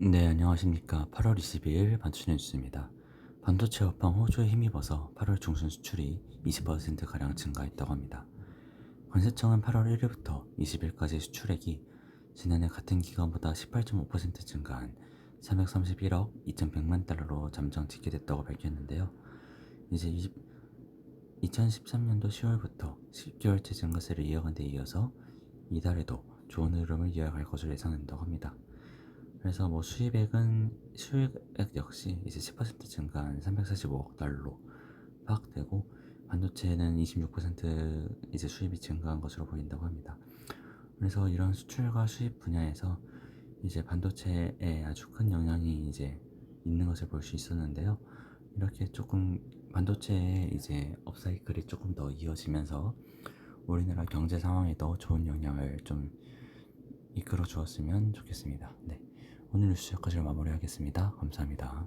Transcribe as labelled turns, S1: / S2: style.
S1: 네, 안녕하십니까. 8월 22일 반추 뉴스입니다. 반도체 업황 호조에 힘입어서 8월 중순 수출이 20%가량 증가했다고 합니다. 관세청은 8월 1일부터 20일까지 수출액이 지난해 같은 기간보다 18.5% 증가한 331억 2,100만 달러로 잠정 집계됐다고 밝혔는데요. 이제 2013년도 10월부터 10개월째 증가세를 이어간 데 이어서 이달에도 좋은 흐름을 이어갈 것으로 예상된다고 합니다. 그래서 뭐 수입액은 수입액 역시 이제 10% 증가한 345억 달러로 파악되고 반도체는 26% 이제 수입이 증가한 것으로 보인다고 합니다. 그래서 이런 수출과 수입 분야에서 이제 반도체에 아주 큰 영향이 이제 있는 것을 볼 수 있었는데요. 이렇게 조금 반도체의 이제 업사이클이 조금 더 이어지면서 우리나라 경제 상황에도 좋은 영향을 좀 이끌어 주었으면 좋겠습니다. 네. 오늘 뉴스 여기까지로 마무리하겠습니다. 감사합니다.